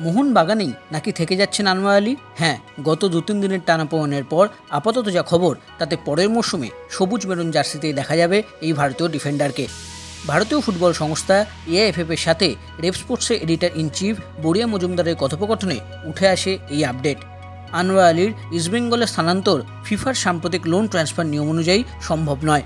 মোহনবাগানেই নাকি থেকে যাচ্ছেন আনোয়ার আলী? হ্যাঁ গত দু তিন দিনের টানাপোড়েনের পর আপাতত যা খবর, তাতে পরের মরশুমে সবুজ মেরুন জার্সিতেই দেখা যাবে এই ভারতীয় ডিফেন্ডারকে। ভারতীয় ফুটবল সংস্থা এআইএফএফ এর সাথে রেপ এডিটর ইন চিফ বড়িয়া মজুমদারের কথোপকথনে উঠে আসে এই আপডেট। আনোয়ার আলীর ইস্টবেঙ্গলের স্থানান্তর ফিফার সাম্প্রতিক লোন ট্রান্সফার নিয়ম অনুযায়ী সম্ভব নয়।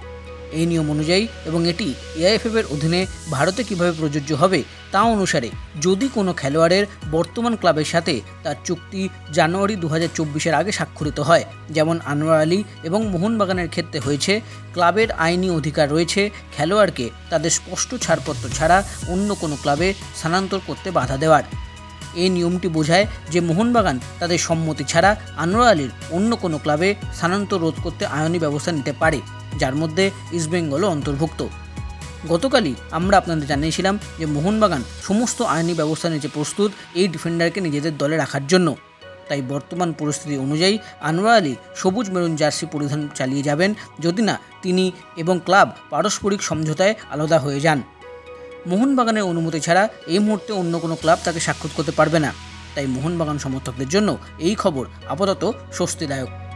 এই নিয়ম অনুযায়ী এবং এটি এআইএফএফ এর অধীনে ভারতে কীভাবে প্রযোজ্য হবে তা অনুসারে যদি কোনো খেলোয়াড়ের বর্তমান ক্লাবের সাথে তার চুক্তি জানুয়ারি দু হাজার আগে স্বাক্ষরিত হয়, যেমন আনোয়ার আলী এবং মোহনবাগানের ক্ষেত্রে হয়েছে, ক্লাবের আইনি অধিকার রয়েছে, খেলোয়াড়কে তাদের স্পষ্ট ছাড়পত্র ছাড়া অন্য কোনো ক্লাবে স্থানান্তর করতে বাধা দেওয়ার। এই নিয়মটি বোঝায় যে মোহনবাগান তাদের সম্মতি ছাড়া আনোয়ার আলীর অন্য কোনো ক্লাবে স্থানান্তর রোধ করতে আইনি ব্যবস্থা নিতে পারে, যার মধ্যে ইস্টবেঙ্গলও অন্তর্ভুক্ত। গতকালই আমরা আপনাদের জানিয়েছিলাম যে মোহনবাগান সমস্ত আইনি ব্যবস্থা নিতে প্রস্তুত এই ডিফেন্ডারকে নিজেদের দলে রাখার জন্য। তাই বর্তমান পরিস্থিতি অনুযায়ী আনোয়ার আলী সবুজ মেরুন জার্সি পরিধান চালিয়ে যাবেন যদি না তিনি এবং ক্লাব পারস্পরিক সমঝোতায় আলাদা হয়ে যান। মোহনবাগানের অনুমতি ছাড়া এই মুহূর্তে অন্য কোনো ক্লাব তাকে সাক্ষাৎ করতে পারবে না। তাই মোহনবাগান সমর্থকদের জন্য এই খবর আপাতত স্বস্তিদায়ক।